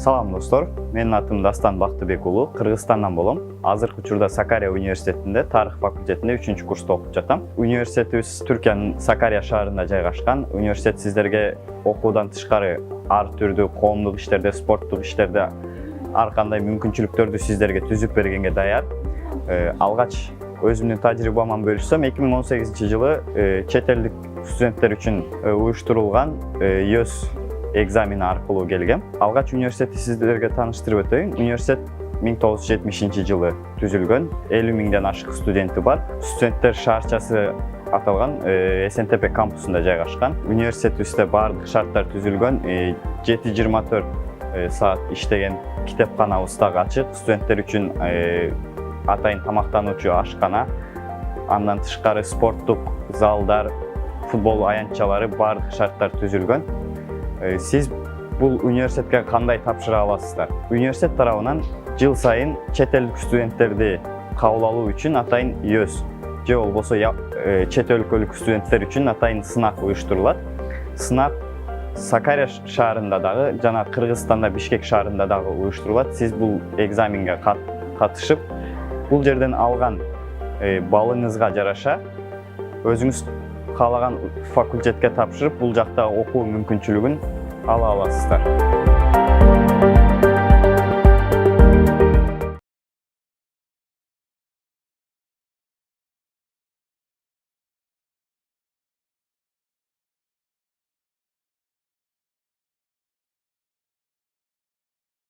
салам достор менин атым дастан бактыбек уулу кыргызстандан болом азыркы учурда сакария университетинде тарых факультетинде үчүнчү курста окуп жатам университетибиз түркиянын сакария шаарында жайгашкан университет сиздерге окуудан тышкары ар түрдүү коомдук иштерде спорттук иштерде ар кандай мүмкүнчүлүктөрдү сиздерге түзүп бергенге даяр Э, алгач өзүмдүн тажрыйбаман бөлүшсөм эки миң он сегизинчи жылы э, чет элдик студенттер үчүн э, уюштурулган ес экзамени аркылуу келгем. Алгач университетти сиздерге тааныштырып өтөйүн. Университет миң тогуз жүз жетимишинчи жылы түзүлгөн. Элүү миңден ашык студенти бар. Студенттер шаарчасы аталган снтп кампусунда жайгашкан. Университетибизде баардык шарттар түзүлгөн. Жети жыйырма төрт саат иштеген китепканабыз дагы ачык. Студенттер үчүн атайын тамактануучу ашкана. Андан тышкары спорттук залдар футбол аянтчалары баардык шарттар түзүлгөн. Э, сиз бул университетке кандай тапшыра аласыздар? Университет тарабынан жыл сайын чет элдик студенттерди кабыл алуу үчүн атайын ес. Же болбосо я- э, чет өлкөлүк студенттер үчүн атайын сынак уюштурулат сынак сакария шаарында дагы жана кыргызстанда бишкек шаарында дагы уюштурулат сиз бул экзаменге кат- катышып бул жерден алган э, балыңызга жараша өзүңүз каалаган факультетке тапшырып бул жакта окуу мүмкүнчүлүгүн ала аласыздар.